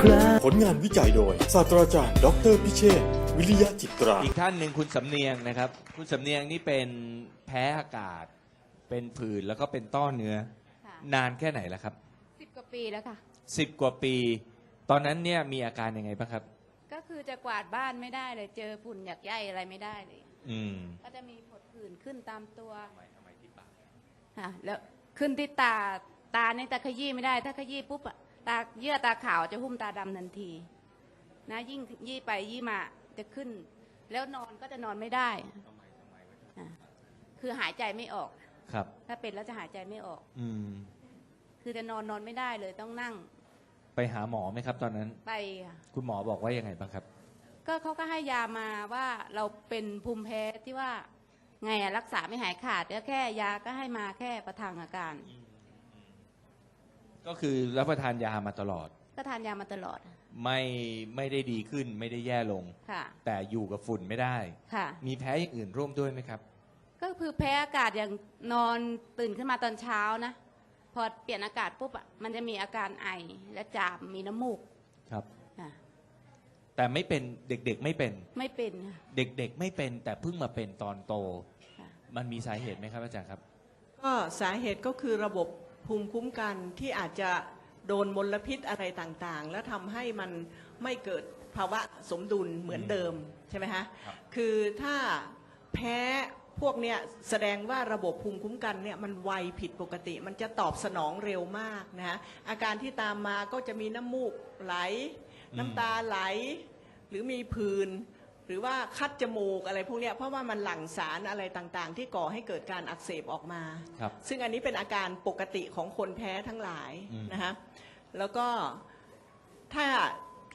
คราผลงานวิจัยโดย ศาสตราจารย์ดออเตอร์พิเชษฐ์วิริยะจิตรา อีกท่านหนึ่งคุณสำเนียงนะครับ คุณสำเนียงนี่เป็นแพ้อากาศ เป็นผื่นแล้วก็เป็นต้อเนื้อ ค่ะนานแค่ไหนแล้วครับสิบกว่าปีแล้วค่ะ สิบกว่าปี ตอนนั้นเนี่ยมีอาการยังไงบ้างครับ ก็คือจะกวาดบ้านไม่ได้เลย เจอฝุ่นหยักใยอะไรไม่ได้เลย อืม ก็จะมีผดผื่นขึ้นตามตัวค่ะแล้วขึ้นที่ตา ตานี่ตาขยี้ไม่ได้ ถ้าขยี้ปุ๊บอะ ตาเยื่อตาขาวจะหุ้มตาดำทันทีนะยิ่งยี่ไปยี่มาจะขึ้น แล้วนอนก็จะนอนไม่ได้อะคือหายใจไม่ออก ครับ ถ้าเป็นแล้วจะหายใจไม่ออก อืม คือจะนอนนอนไม่ได้เลยต้องนั่งไปหาหมอไหมครับ ตอนนั้น ไปค่ะ คุณหมอบอกว่ายังไงบ้างครับ ก็เขาก็ให้ยามาว่าเราเป็นภูมิแพ้ที่ว่าไงอะรักษาไม่หายขาดก็แค่ยาก็ให้มาแค่ประทังอาการ ก็คือรับประทานยามาตลอด ก็ทานยามาตลอดไม่ไม่ได้ดีขึ้นไม่ได้แย่ลง ค่ะ แต่อยู่กับฝุ่นไม่ได้ ค่ะ มีแพ้อย่างอื่นร่วมด้วยไหมครับ ก็คือแพ้อากาศอย่างนอนตื่นขึ้นมาตอนเช้านะ พอเปลี่ยนอากาศปุ๊บอะมันจะมีอาการไอและจามมีน้ำมูกครับ ค่ะ แต่ไม่เป็นเด็กๆไม่เป็น ไม่เป็นค่ะเด็กๆ ไม่เป็นแต่เพิ่งมาเป็นตอนโต ค่ะ มันมีสาเหตุไหมครับอาจารย์ครับ ก็สาเหตุก็คือระบบ ภูมิคุ้มกันที่อาจจะโดนมลพิษอะไรต่างๆ แล้วทำให้มันไม่เกิดภาวะสมดุลเหมือนเดิมใช่ไหมฮะครับ คือถ้าแพ้พวกเนี้ยแสดงว่าระบบภูมิคุ้มกันเนี่ยมันไวผิดปกติ มันจะตอบสนองเร็วมากนะฮะอาการที่ตามมาก็จะมีน้ำมูกไหล น้ำตาไหล หรือมีผื่น หรือว่าคัดจมูกอะไรพวกเนี้ยเพราะว่ามันหลั่งสารอะไรต่างๆ ที่ก่อให้เกิดการอักเสบออกมา ครับซึ่งอันนี้เป็นอาการปกติของคนแพ้ทั้งหลายอืม นะฮะแล้วก็ถ้า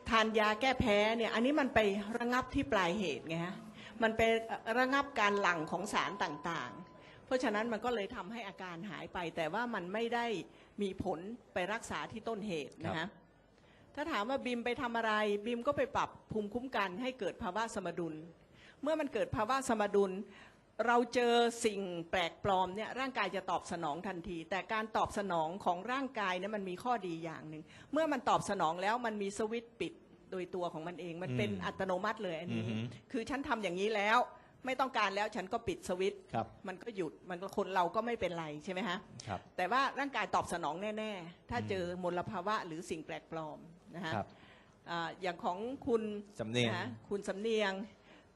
ทานยาแก้แพ้เนี่ยอันนี้มันไประงับที่ปลายเหตุไงฮะมันไประงับการหลั่งของสารต่างๆ เพราะฉะนั้นมันก็เลยทำให้อาการหายไป แต่ว่ามันไม่ได้มีผลไปรักษาที่ต้นเหตุนะครัฮะ บ ถ้าถามว่าบิมไปทำอะไร บิมก็ไปปรับภูมิคุ้มกันให้เกิดภาวะสมดุล เมื่อมันเกิดภาวะสมดุล เราเจอสิ่งแปลกปลอมเนี่ยร่างกายจะตอบสนองทันที แต่การตอบสนองของร่างกายเนี่ยมันมีข้อดีอย่างหนึ่งเมื่อมันตอบสนองแล้วมันมีสวิตช์ปิดโดยตัวของมันเอง มันเป็นอืมอัตโนมัติเลยอันนี้ อือฮึคือฉันทำอย่างนี้แล้ว ไม่ต้องการแล้วฉันก็ปิดสวิตช์ครับมันก็หยุดมันก็คนเราก็ไม่เป็นไรใช่ไหมฮะ ครับ แต่ว่าร่างกายตอบสนองแน่ ๆ ถ้าอืมเจอมลภาวะหรือสิ่งแปลกปลอม นะฮะครับ อ่าอย่างของคุณสำเนียงะคุณสำเนียง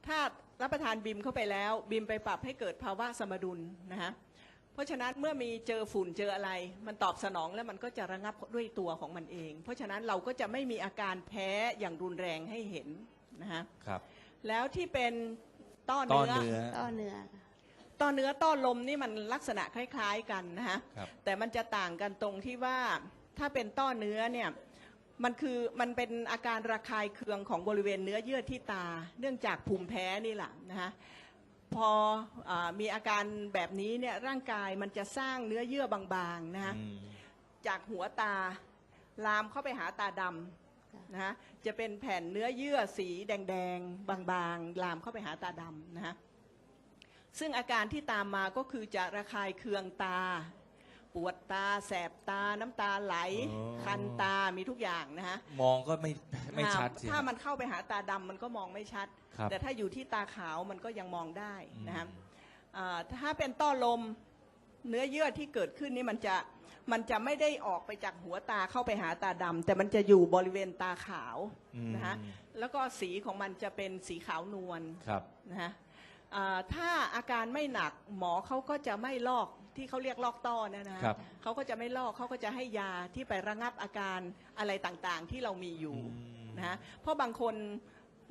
ถ้ารับประทานบิมเข้าไปแล้ว บิมไปปรับให้เกิดภาวะสมดุลนะฮะเพราะฉะนั้นเมื่อมีเจอฝุ่นเจออะไร มันตอบสนองแล้วมันก็จะระงับด้วยตัวของมันเอง เพราะฉะนั้นเราก็จะไม่มีอาการแพ้อย่างรุนแรงให้เห็นนะฮะครับแล้วที่เป็นต้อต้อเนื้อ เนื้อ ต้อเนื้อต้อเนื้อต้อลมนี่มันลักษณะคล้าย ๆ กันนะฮะ ครับ แต่มันจะต่างกันตรงที่ว่าถ้าเป็นต้อเนื้อเนี่ย มันคือมันเป็นอาการระคายเคืองของบริเวณเนื้อเยื่อที่ตา เนื่องจากภูมิแพ้นี่แหละนะฮะพออามีอาการแบบนี้เนี่ยร่างกายมันจะสร้างเนื้อเยื่อบางๆนะฮะอืมจากหัวตาลามเข้าไปหาตาดำนะฮะจะเป็นแผ่นเนื้อเยื่อสีแดงๆ บางๆ ลามเข้าไปหาตาดำนะฮะซึ่งอาการที่ตามมาก็คือจะระคายเคืองตา ปวดตาแสบตาน้ำตาไหล อ๋อ คันตามีทุกอย่างนะฮะมองก็ไม่ไม่ชัดถ้าสิ ถ้ามันเข้าไปหาตาดำมันก็มองไม่ชัด ครับ แต่ถ้าอยู่ที่ตาขาวมันก็ยังมองได้นะฮะอืมอ่าถ้าเป็นต้อลมเนื้อเยื่อที่เกิดขึ้นนี่มันจะมันจะไม่ได้ออกไปจากหัวตาเข้าไปหาตาดำแต่มันจะอยู่บริเวณตาขาวอืมนะฮะแล้วก็สีของมันจะเป็นสีขาวนวลครับ นะฮะอ่าถ้าอาการไม่หนักหมอเขาก็จะไม่ลอก ที่เขาเรียกลอกต้อเนยนะฮะครับ เขาก็จะไม่ลอกเขาก็จะให้ยาที่ไประงับอาการอะไรต่างๆ ที่เรามีอยู่อืมนะฮะเพราะบางคน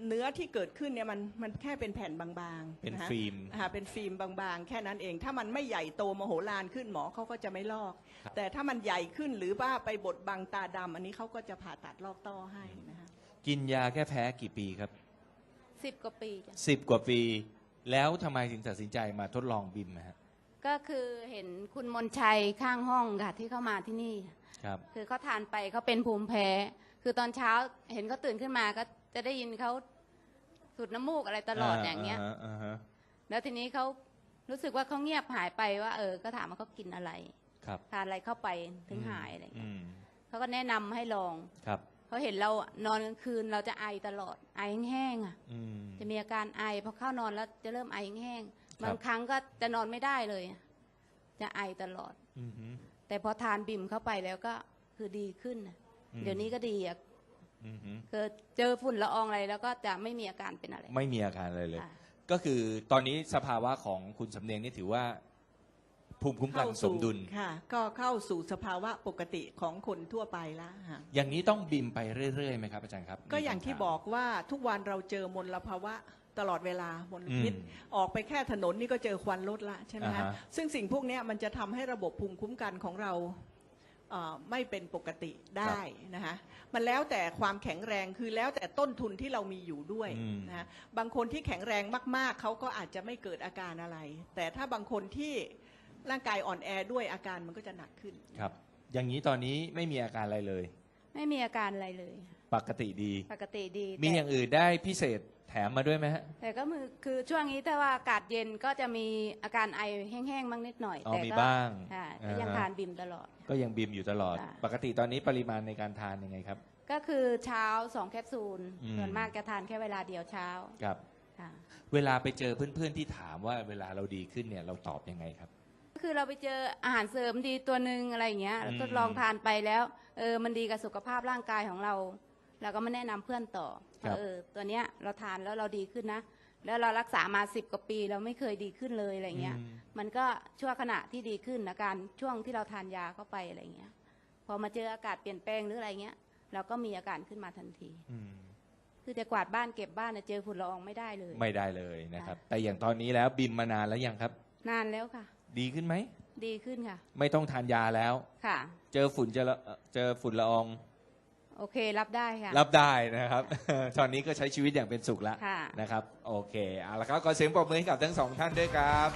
เนื้อที่เกิดขึ้นเนี่ยมันมันแค่เป็นแผ่นบางๆเป็นนะฮะฟิล์ม อ่าเป็นฟิล์มบางๆ แค่นั้นเอง ถ้ามันไม่ใหญ่โตมโหฬารขึ้นหมอเขาก็จะไม่ลอก ครับ แต่ถ้ามันใหญ่ขึ้นหรือว่าไปบดบังตาดำอันนี้เขาก็จะผ่าตัดลอกต้อให้นะฮะกินยาแก้แพ้กี่ปีครับสิบกว่าปีจ้ะสิบกว่าปี แล้วทำไมถึงตัดสินใจมาทดลองบิมอะฮะ ก็คือเห็นคุณมนชัยข้างห้องค่ะที่เข้ามาที่นี่ ครับ คือเขาทานไปเขาเป็นภูมิแพ้ คือตอนเช้าเห็นเขาตื่นขึ้นมาก็จะได้ยินเขาสูดน้ำมูกอะไรตลอดอย่างเงี้ย ฮะอ่าฮะแล้วทีนี้เขารู้สึกว่าเขาเงียบหายไปว่า เออ ก็ถามว่าเขากินอะไร ครับทานอะไรเข้าไปถึงหายอะไรอืเงี้ยมเขาก็แนะนำให้ลอง ครับ เขาเห็นเรานอนกลางคืนเราจะไอตลอดไอแห้งๆอะอืมจะมีอาการไอพอเข้านอนแล้วจะเริ่มไอแห้งๆครั บบางครั้งก็จะนอนไม่ได้เลย จะไอตลอด อืมฮึ แต่พอทานบิ่มเข้าไปแล้วก็คือดีขึ้นน่ะอืม เดี๋ยวนี้ก็ดีอะอืมฮึคือเจอฝุ่นละอองอะไรแล้วก็จะไม่มีอาการเป็นอะไร ไม่มีอาการอะไรเลย ค่ะ ก็คือตอนนี้สภาวะของคุณสำเนียงนี่ถือว่า ภูมิคุ้มกันสมดุล ค่ะ ก็เข้าสู่สภาวะปกติของคนทั่วไปแล้วค่ะอย่างนี้ต้องบิมไปเรื่อยๆไหมครับอาจารย์ครับก็อย่างที่มีคำถามบอกว่าทุกวันเราเจอมลภาวะตลอดเวลามลพิษ อืม ออกไปแค่ถนนนี่ก็เจอควันรถละใช่ไหมอ่าฮะฮะซึ่งสิ่งพวกเนี้ยมันจะทำให้ระบบภูมิคุ้มกันของเราเอ่อไม่เป็นปกติได้นะคะมันแล้วแต่ความแข็งแรงคือแล้วแต่ต้นทุนที่เรามีอยู่ด้วยอืม นะคะบางคนที่แข็งแรงมาก ๆเขาก็อาจจะไม่เกิดอาการอะไร แต่ถ้าบางคนที่ ร่างกายอ่อนแอด้วยอาการมันก็จะหนักขึ้น ครับ อย่างนี้ตอนนี้ไม่มีอาการอะไรเลย ไม่มีอาการอะไรเลย ปกติดี ปกติดีมีแต่อย่างอื่นได้พิเศษแถมมาด้วยไหมฮะ แต่ก็มือคือช่วงนี้ถ้าว่าอากาศเย็นก็จะมีอาการไอแห้งๆบ้างนิดหน่อย อ๋อแต่มีก็บ้างค่ะก็ยังอ่าฮะ ทานบิ่มตลอด ก็ยังบิมอยู่ตลอด ค่ะ ปกติตอนนี้ปริมาณในการทานยังไงครับ ก็คือเช้าสองแคปซูลอืม ส่วนมากจะทานแค่เวลาเดียวเช้าครับ ค่ะ เวลาไปเจอเพื่อนๆที่ถามว่าเวลาเราดีขึ้นเนี่ยเราตอบยังไงครับก็ คือเราไปเจออาหารเสริมดีตัวหนึ่งอะไรอย่างเงี้ยอืม ทดลองทานไปแล้วเออมันดีกับสุขภาพร่างกายของเรา เราก็มาแนะนำเพื่อนต่อว่าเออตัวเนี้ยเราทานแล้วเราดีขึ้นนะ แล้วเรารักษามาสิบกว่าปีเราไม่เคยดีขึ้นเลยอะไรเงี้ยอืมมันก็ชั่วขณะที่ดีขึ้นอาการช่วงที่เราทานยาเข้าไปอะไรเงี้ย พอมาเจออากาศเปลี่ยนแปลงหรืออะไรเงี้ย เราก็มีอาการขึ้นมาทันที อืมคือจะกวาดบ้านเก็บบ้านน่ะเจอฝุ่นละอองไม่ได้เลย ไม่ได้เลยนะครับค่ะแต่อย่างตอนนี้แล้วบิมมานานแล้วยังครับ นานแล้วค่ะ ดีขึ้นไหม ดีขึ้นค่ะ ไม่ต้องทานยาแล้ว ค่ะ เจอฝุ่นเจอละเจอฝุ่นละออง โอเครับได้ค่ะ รับได้นะครับ ตอนนี้ก็ใช้ชีวิตอย่างเป็นสุขแล้วค่ะ นะครับ โอเค เอาละครับ ขอเสียงปรบมือให้กับทั้งสองท่านด้วยครับ